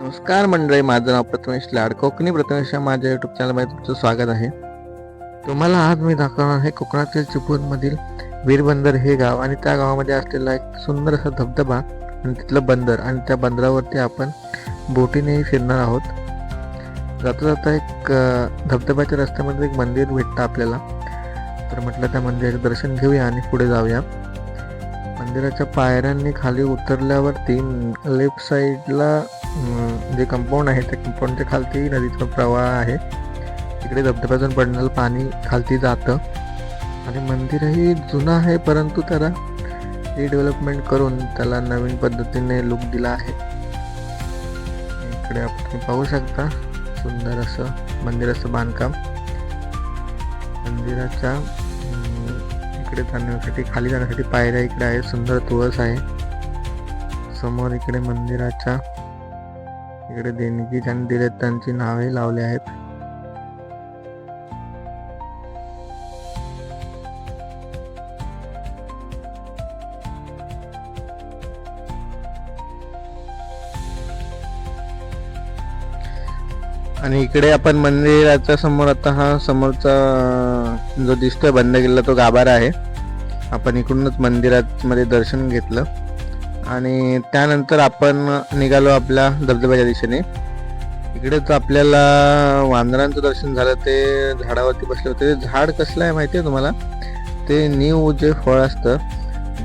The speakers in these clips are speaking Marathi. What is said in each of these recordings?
नमस्कार मंडळी माझं नाव प्रथमेश लाड कोकणी प्रथमेश माझ्या युट्यूब चॅनलमध्ये तुमचं स्वागत आहे. तुम्हाला आज मी दाखवणार आहे कोकणातील चिपळूणमधील वीरबंदर हे गाव आणि त्या गावामध्ये असलेला एक सुंदर असा धबधबा आणि तिथलं बंदर आणि त्या बंदरावरती आपण बोटीनेही फिरणार आहोत. जाता जाता एक धबधब्याच्या रस्त्यामध्ये एक मंदिर भेटतं आपल्याला. तर म्हटलं त्या मंदिराचं दर्शन घेऊया आणि पुढे जाऊया. मंदिराच्या पायऱ्यांनी खाली उतरल्यावरती लेफ्ट साईडला जे कंपाऊंड आहे त्या कंपाऊंडच्या खालती नदीचा प्रवाह आहे. तिकडे धबधब्यातून पडणारं पाणी खालती जातं. आणि मंदिरही जुनं आहे परंतु त्याला रिडेव्हलपमेंट करून त्याला नवीन पद्धतीने लुक दिला आहे. इकडे आपण पाहू शकता सुंदर असं मंदिराचं बांधकाम. मंदिराच्या इकडे जाण्यासाठी खाली जाण्यासाठी पायऱ्या इकडे आहे सुंदर तुळस आहे. समोर इकडे मंदिराच्या इकडे देणगी आणि दिलेत त्यांची नावे लावली आहेत. आणि इकडे आपण मंदिराच्या समोर आता हा समोरचा जो दिसतोय बंद केलेला तो गाभारा आहे. आपण इकडूनच मंदिरात मध्ये दर्शन घेतलं. आणि त्यानंतर आपण निघालो आपल्या धबधब्याच्या दिशेने. इकडे तर आपल्याला वांदरांचं दर्शन झालं ते झाडावरती बसले होते. ते झाड कसलं आहे माहिती आहे तुम्हाला? ते न्यू जे फळ असतं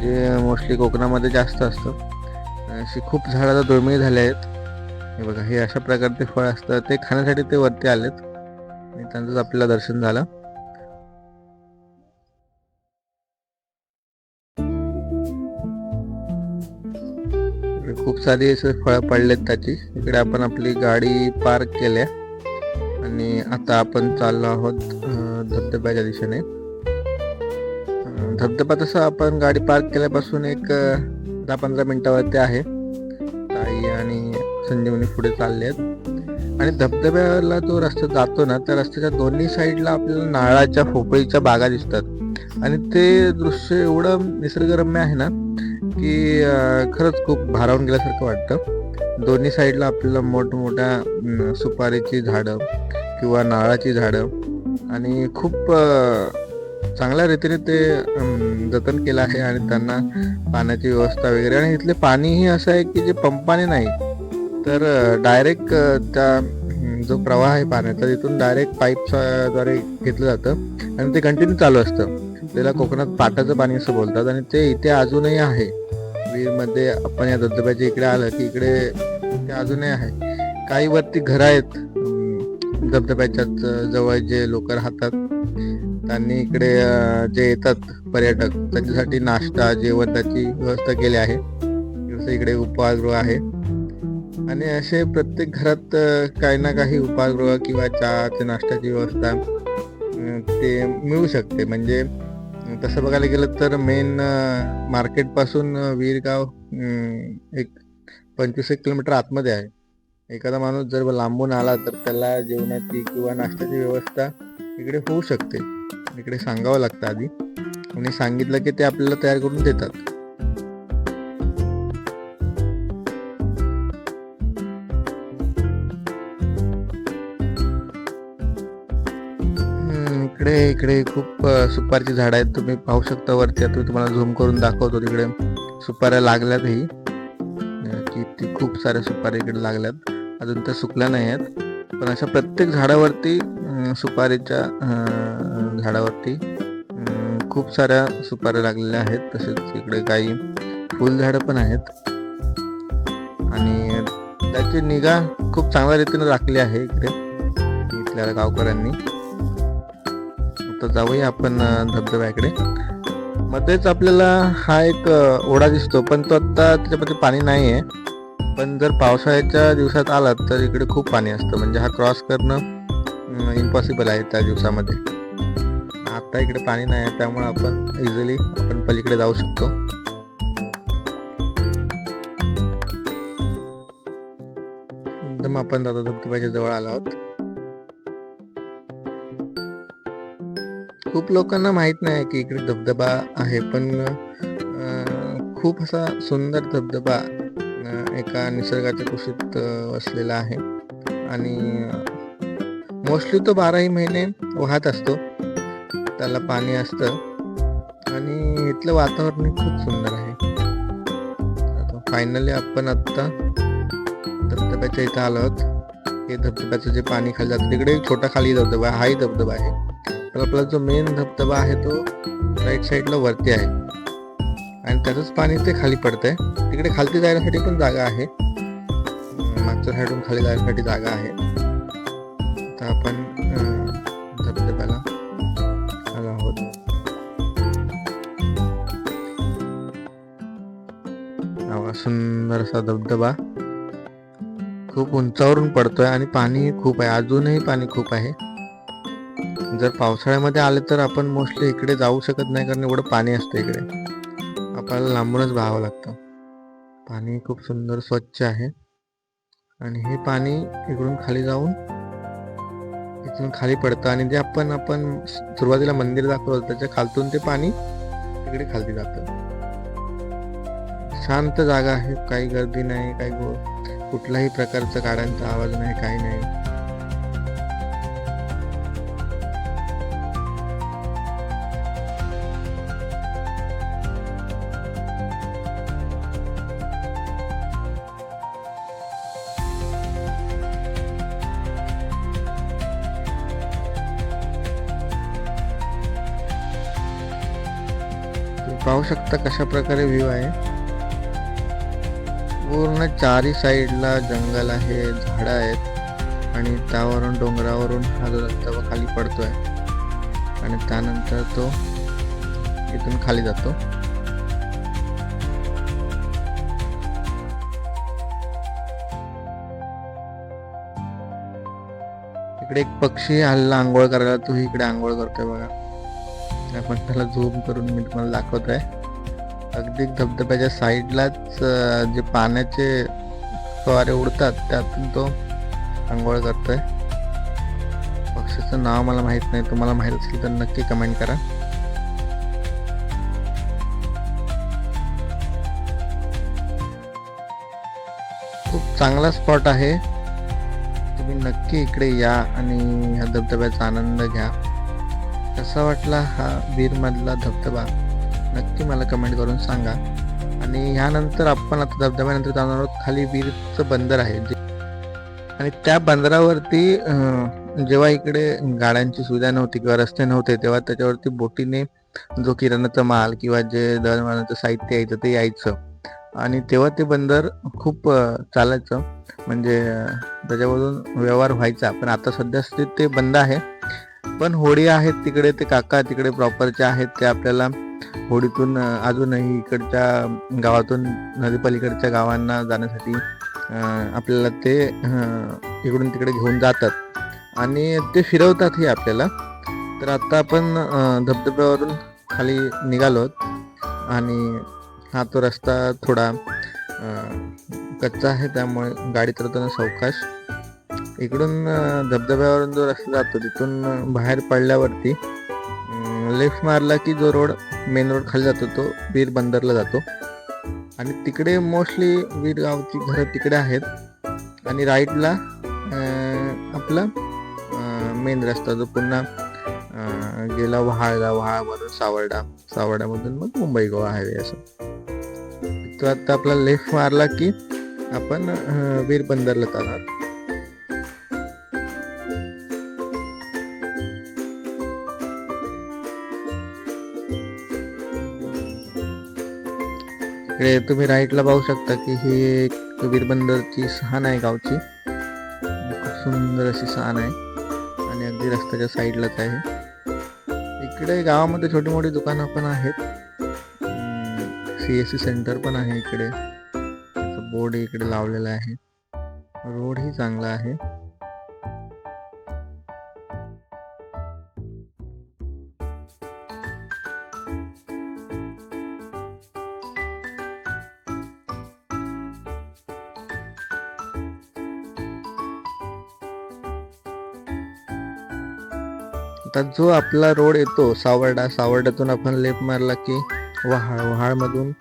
जे मोस्टली कोकणामध्ये जास्त असतं अशी खूप झाडाला दुर्मिळ झाले आहेत. हे बघा हे अशा प्रकारचे फळ असतं. ते खाण्यासाठी ते वरती आलेत. आणि त्यांचंच आपल्याला दर्शन झालं. खूप सारी असे फळं पडलेत त्याची. इकडे आपण आपली गाडी पार्क केल्या आणि आता आपण चाललो आहोत धबधब्याच्या दिशेने. धबधबा तसा आपण गाडी पार्क केल्यापासून एक दहा पंधरा मिनिटावरती आहे. ताई आणि संजीवनी पुढे चालले आहेत. आणि धबधब्याला जो रस्ता जातो ना त्या रस्त्याच्या दोन्ही साईडला आपल्याला नारळाच्या पोपळीच्या बागा दिसतात. आणि ते दृश्य एवढं निसर्गरम्य आहे ना की खरंच खूप भारावून गेल्यासारखं वाटतं. दोन्ही साईडला आपल्याला मोठमोठ्या सुपारीची झाडं किंवा नारळाची झाडं आणि खूप चांगल्या रीतीने ते जतन केलं आहे आणि त्यांना पाण्याची व्यवस्था वगैरे आणि इथले पाणीही असं आहे की जे पंपाने नाही तर डायरेक्ट त्या जो प्रवाह आहे पाण्याचा तिथून डायरेक्ट पाईपद्वारे द्वारे घेतलं जातं आणि ते कंटिन्यू चालू असतं. आपल्याला कोकणात पाटाचं पाणी असं बोलतात आणि ते इथे अजूनही आहे. वीरमध्ये आपण या धबधब्याच्या इकडे आलं की इकडे ते अजूनही आहे. काही वरती घरं आहेत. धबधब्याच्या जवळ जे लोक राहतात त्यांनी इकडे जे येतात पर्यटक त्यांच्यासाठी नाश्ता जेवण त्याची व्यवस्था केली आहे. जसं इकडे उपहारगृह आहे. आणि असे प्रत्येक घरात काही ना काही उपहारगृह किंवा चहाचे नाश्त्याची व्यवस्था ते मिळू शकते. म्हणजे तसं बघायला गेलं तर मेन मार्केटपासून वीरगाव एक पंचवीस एक किलोमीटर आतमध्ये आहे. एखादा माणूस जर लांबून आला तर त्याला जेवणाची किंवा नाश्त्याची व्यवस्था इकडे होऊ शकते. इकडे सांगावं लागतं आधी. आणि सांगितलं की ते आपल्याला तयार करून देतात. इकडे इकडे खूप सुपारची सुपारीची झाड आहेत. तुम्ही पाहू शकता वरती. आता तुम्हाला झूम करून दाखवतो तिकडे. सुपाऱ्या लागल्यातही. किती खूप साऱ्या सुपारी इकडे लागल्यात. अजून त्या सुकल्या नाही आहेत. पण अशा प्रत्येक झाडावरती सुपारीच्या झाडावरती खूप साऱ्या सुपाऱ्या लागलेल्या आहेत. तसेच इकडे काही फुलझाडं पण आहेत. आणि त्याची निगा खूप चांगल्या रीतीने राखली आहे इकडे. इथल्या गावकऱ्यांनी. आता जाऊया आपण धबधब्याकडे. मध्येच आपल्याला हा एक ओढा दिसतो पण तो आत्ता त्याच्यामध्ये पाणी नाही आहे पण जर पावसाळ्याच्या दिवसात आलात तर इकडे खूप पाणी असतं. म्हणजे हा क्रॉस करणं इम्पॉसिबल आहे त्या दिवसामध्ये. आत्ता इकडे पाणी नाही आहे त्यामुळे आपण इझिली आपण पलीकडे जाऊ शकतो. एकदम आपण दादा धबधब्याच्या जवळ आलो आहोत. खूप लोकांना माहीत नाही की इकडे धबधबा आहे पण खूप असा सुंदर धबधबा एका निसर्गाच्या कुशीत वसलेला आहे. आणि मोस्टली तो बाराही महिने वाहत असतो. त्याला पाणी असतं. आणि इथलं वातावरण खूप सुंदर आहे. फायनली आपण आत्ता धबधब्याच्या इथं आलो आहोत. हे धबधब्याचं जे पाणी खाली जातं तिकडे छोटा खाली धबधबा हाही धबधबा आहे. तर आपला जो मेन धबधबा आहे तो राईट साईडला वरती आहे. आणि त्याचंच पाणी ते खाली पडतंय. तिकडे खालती जाण्यासाठी पण जागा आहे. मागच्या साईडून खाली जाण्यासाठी जागा आहे. तर आपण धबधब्याला आलो आहोत. सुंदर असा धबधबा. खूप उंचावरून पडतोय आणि पाणी खूप आहे. अजूनही पाणी खूप आहे. जर पावसाळ्यामध्ये आले तर आपण मोस्टली इकडे जाऊ शकत नाही कारण एवढं पाणी असतं इकडे. आपल्याला लांबूनच बहावं लागतं. पाणी खूप सुंदर स्वच्छ आहे. आणि हे पाणी इकडून खाली जाऊन इथून खाली पडतं आणि जे आपण आपण सुरुवातीला मंदिर दाखवलं त्याच्या खालतून ते पाणी तिकडे खालती जातं. शांत जागा आहे. काही गर्दी नाही काही कुठलाही प्रकारचा गाड्यांचा आवाज नाही काही नाही. पाहू कशा प्रकारे व्ह्यू आहे? पूर्ण चारी साईडला जंगल आहे झाडं आहेत आणि त्यावरून डोंगरावरून हा जो धबधबा खाली पडतोय. आणि त्यानंतर तो इथून खाली जातो. इकडे एक पक्षी हल्ला आंघोळ करायला तो इकडे आंघोळ करतोय बघा. आपण त्याला झूम करून मी तुम्हाला दाखवतोय. अगदी धबधब्याच्या साईडलाच जे पाण्याचे फवारे उडतात त्यातून तो आंघोळ करतोय. पक्षाचं नाव मला माहीत नाही तुम्हाला माहीत असेल तर नक्की कमेंट करा. खूप चांगला स्पॉट आहे. तुम्ही नक्की इकडे या आणि ह्या धबधब्याचा आनंद घ्या. कसा वाटला हा बीरमधला धबधबा? नक्की मला कमेंट करून सांगा. आणि ह्यानंतर आपण आता धबधब्यानंतर जाणार आहोत. खाली वीरचं बंदर आहे. जे आणि त्या बंदरावरती जेव्हा इकडे गाड्यांची सुविधा नव्हती किंवा रस्ते नव्हते तेव्हा त्याच्यावरती बोटीने जो किराणाचा माल किंवा जे दळणवळणाचं साहित्य यायचं ते यायचं. आणि तेव्हा ते बंदर खूप चालायचं. म्हणजे त्याच्यामधून व्यवहार व्हायचा. पण आता सध्या स्थितीत ते बंद आहे. पण होडी आहेत तिकडे ते काका तिकडे प्रॉपरचे आहेत. ते आपल्याला होडीतून अजूनही इकडच्या गावातून नदीपलीकडच्या गावांना जाण्यासाठी आपल्याला ते इकडून तिकडे घेऊन जातात. आणि ते फिरवतातही आपल्याला. तर आता आपण धबधब्यावरून खाली निघालो आणि हा तो रस्ता थोडा कच्चा आहे. त्यामुळे गाडी चालवताना सावकाश. इकडून धबधब्यावरून जो रस्ता जातो तिथून बाहेर पडल्यावरती लेफ्ट मारला की जो रोड मेन रोड खाली जातो तो वीर बंदरला जातो. आणि तिकडे मोस्टली वीर गावची घरं तिकडे आहेत. आणि राईटला आपला मेन रस्ता जो पुन्हा गेला वहाळला वहाळमधून सावर्डा सावर्डामधून मग मुंबई गोवा हायवे असं. तो आता आपला लेफ्ट मारला की आपण वीर बंदरला जाणार. इकडे तुम्ही राईटला पाहू शकता की ही एक वीरबंदरची सहान आहे गावची. खूप सुंदर अशी सहान आहे. आणि अगदी रस्त्याच्या साईडलाच आहे. इकडे गावामध्ये छोटी मोठी दुकानं पण आहेत. सी एस सी सेंटर पण आहे इकडे. बोर्ड इकडे लावलेला आहे. रोडही चांगला आहे. आता जो आपला रोड येतो सावर्डा सावर्डातून आपण लेफ्ट मारला की वहाळ वहाळमधून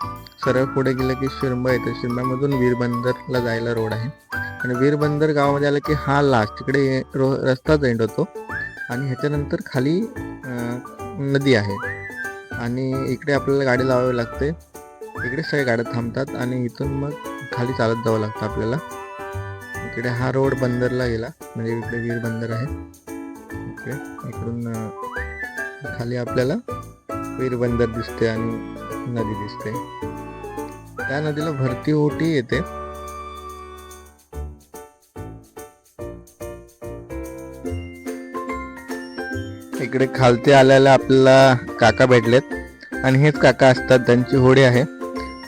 सरळ पुढे गेलं की शिरंबा येतं. शिरंबामधून वीरबंदरला जायला रोड आहे. आणि वीरबंदर गावामध्ये आलं की हा लास्ट तिकडे रो रस्ता एंड होतो. आणि ह्याच्यानंतर खाली नदी आहे. आणि इकडे आपल्याला गाडी लावावी लागते. इकडे सगळ्या गाड्या थांबतात आणि इथून मग खाली चालत जावं लागतं आपल्याला. इकडे हा रोड बंदरला गेला. म्हणजे इकडे वीर बंदर आहे. इकडे इकडून खाली आपल्याला वीर बंदर दिसते आणि नदी दिसते. त्या नदीला भरती ओटी येते. इकडे खालती आल्याला आपल्याला काका भेटलेत. आणि हेच काका असतात त्यांची होडी आहे.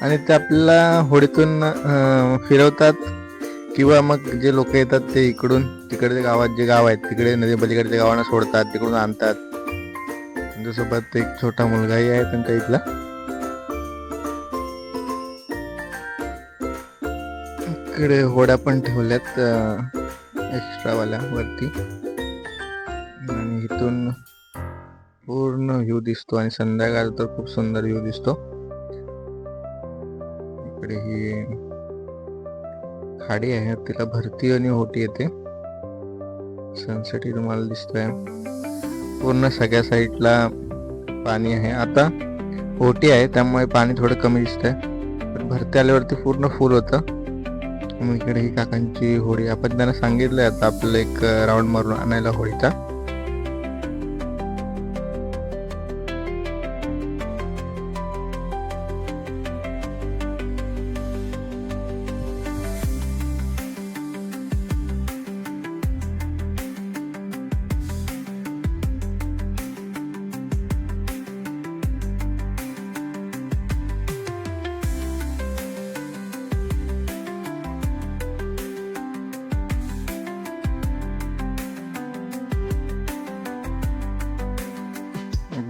आणि ते आपल्याला होडीतून अं, फिरवतात. किंवा मग जे लोक येतात ते इकडून तिकडे गावात जे गाव आहेत तिकडे नदी पलीकडच्या गावांना सोडतात तिकडून आणतात. त्यांच्यासोबत एक छोटा मुलगाही आहे त्यांच्या इथला. इकडे होड्या पण ठेवल्यात एक्स्ट्रावाल्या वरती. आणि इथून पूर्ण व्ह्यू दिसतो आणि संध्याकाळ तर खूप सुंदर व्ह्यू दिसतो. इकडे ही खाडी आहे तिला भरती आणि होटी येते. सनसेट तुम्हाला दिसतोय. पूर्ण सगळ्या साईडला पाणी आहे. आता ओटी आहे त्यामुळे पाणी थोडं कमी दिसतंय. पण भरती आल्यावरती पूर्ण फुल होतं. मग इकडे ही काकांची होळी आपण त्यांना सांगितलंय आता आपल्याला एक राऊंड मारून आणायला होळीचा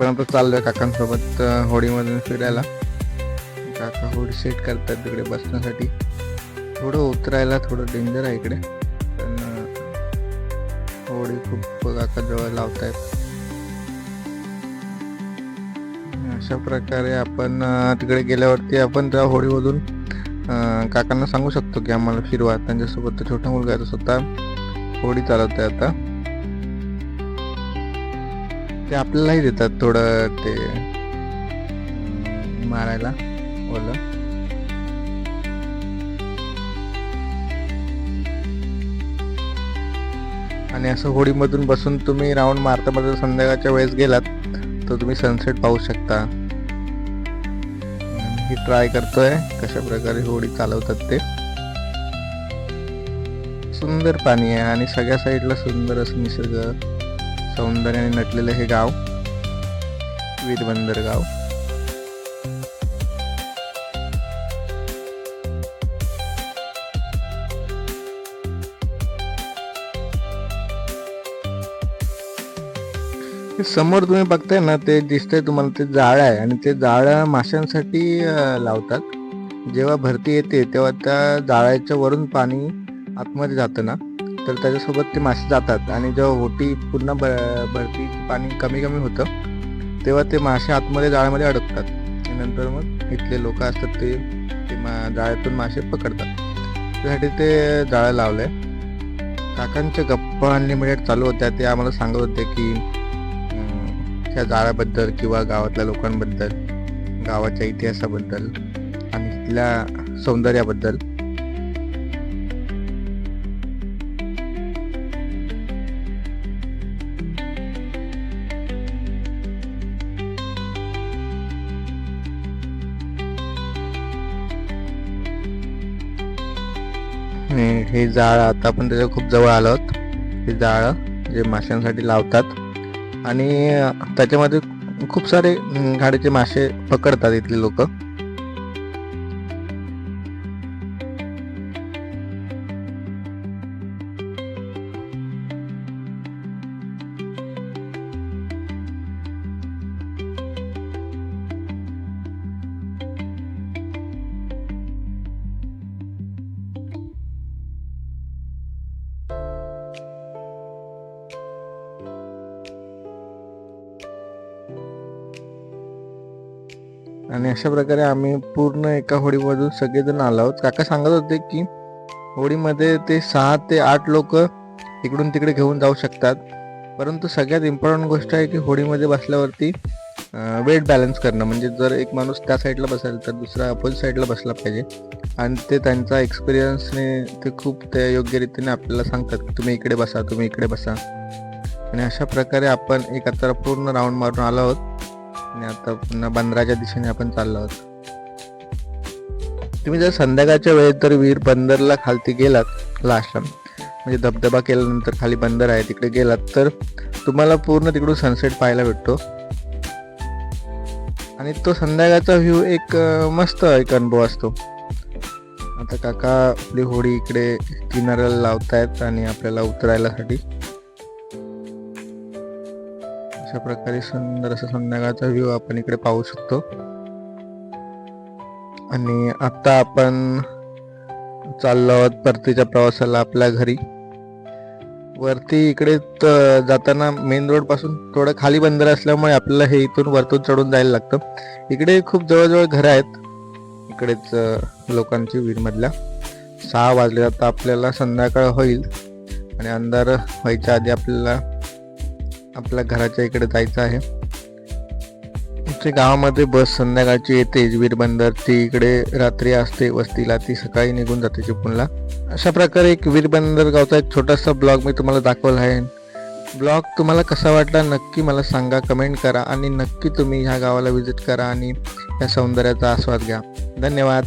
आतापर्यंत चाललोय काकांसोबत होडीमधून फिरायला. काका होडी सेट करतात तिकडे बसण्यासाठी. थोडं उतरायला थोडं डेंजर आहे इकडे. पण होडी खूप काका जवळ लावतायत. अशा प्रकारे आपण तिकडे गेल्यावरती आपण त्या होडीमधून काकांना सांगू शकतो की आम्हाला फिरवा. त्यांच्यासोबत तो छोटा मुलगा आहे तो स्वतः होडी चालवत आहे आता. ते आपल्यालाही देतात थोडं ते. मारायला ओलं. आणि असं होडीमधून बसून तुम्ही राऊंड मारता मारता संध्याकाळच्या वेळेस गेलात तर तुम्ही सनसेट पाहू शकता. ही ट्राय करतोय कशा प्रकारे होडी चालवतात ते. सुंदर पाणी आहे आणि सगळ्या साईडला सुंदर असं निसर्ग. सौंदर्याने नटलेलं हे गाव वीरबंदर गाव. समोर तुम्ही बघताय ना ते दिसतंय तुम्हाला ते जाळं आहे आणि ते जाळं माशांसाठी लावतात. जेव्हा भरती येते तेव्हा त्या जाळ्याच्या वरून पाणी आतमध्ये जातं ना. तर त्याच्यासोबत ते मासे जातात. आणि जेव्हा होटी पूर्ण ब भरती पाणी कमी कमी होतं तेव्हा ते मासे आतमध्ये जाळ्यामध्ये अडकतात. नंतर मग इथले लोक असतात ते ते मा जाळ्यातून मासे पकडतात. त्यासाठी ते जाळं लावलंय. काकांच्या गप्पा अनलिमिटेड चालू होत्या. ते आम्हाला सांगत होते की त्या जाळ्याबद्दल किंवा गावातल्या लोकांबद्दल गावाच्या इतिहासाबद्दल आणि तिथल्या सौंदर्याबद्दल आणि हे जाळं आता आपण त्याच्या खूप जवळ आलो आहोत. हे जाळं जे माशांसाठी लावतात. आणि त्याच्यामध्ये खूप सारे घाडीचे मासे पकडतात इथले लोक. आणि अशा प्रकारे आम्ही पूर्ण एका होडीमधून सगळेजण आलो आहोत. काका सांगत होते की होडीमध्ये ते सहा ते आठ लोक इकडून तिकडे घेऊन जाऊ शकतात. परंतु सगळ्यात इम्पॉर्टंट गोष्ट आहे की होडीमध्ये बसल्यावरती वेट बॅलन्स करणं. म्हणजे जर एक माणूस त्या साईडला बसेल तर दुसरा अपोजिट साईडला बसला पाहिजे. आणि ते त्यांचा एक्सपिरियन्सने ते खूप ते योग्य रीतीने आपल्याला सांगतात की तुम्ही इकडे बसा तुम्ही इकडे बसा. आणि अशा प्रकारे आपण एक आता पूर्ण राऊंड मारून आलो आहोत. आणि आता पुन्हा बंदराच्या दिशेने आपण चाललो आहोत. तुम्ही जर संध्याकाळच्या वेळेत तर वीर बंदरला खालती गेलात लास्टला म्हणजे धबधबा केल्यानंतर खाली बंदर आहे तिकडे गेलात तर तुम्हाला पूर्ण तिकडून सनसेट पाहायला भेटतो. आणि तो संध्याकाळचा व्ह्यू एक मस्त एक अनुभव असतो. आता काका आपली होडी इकडे किनाऱ्याला लावतायत आणि आपल्याला उतरायलासाठी. अशा प्रकारे सुंदर असा संध्याकाळचा व्ह्यू आपण इकडे पाहू शकतो. आणि आता आपण चाललो आहोत परतीच्या प्रवासाला आपल्या घरी. वरती इकडे जाताना मेन रोडपासून थोडं खाली बंदर असल्यामुळे आपल्याला हे इथून वरतून चढून जायला लागतं. इकडे खूप जवळजवळ घरं आहेत. इकडेच लोकांची वीरमधल्या सहा वाजले आता आपल्याला संध्याकाळ होईल. आणि अंधार व्हायच्या आधी आपल्याला आपल्या घराच्या इकडे जायचं आहे. इथे गावामध्ये बस संध्याकाळची येते वीरबंदर ती इकडे रात्री असते वस्तीला ती सकाळी निघून जाते चिपळूणला. अशा प्रकारे एक वीरबंदर गावचा एक छोटासा ब्लॉग मी तुम्हाला दाखवला आहे. ब्लॉग तुम्हाला कसा वाटला नक्की मला सांगा कमेंट करा आणि नक्की तुम्ही ह्या गावाला व्हिजिट करा आणि या सौंदर्याचा आस्वाद घ्या. धन्यवाद.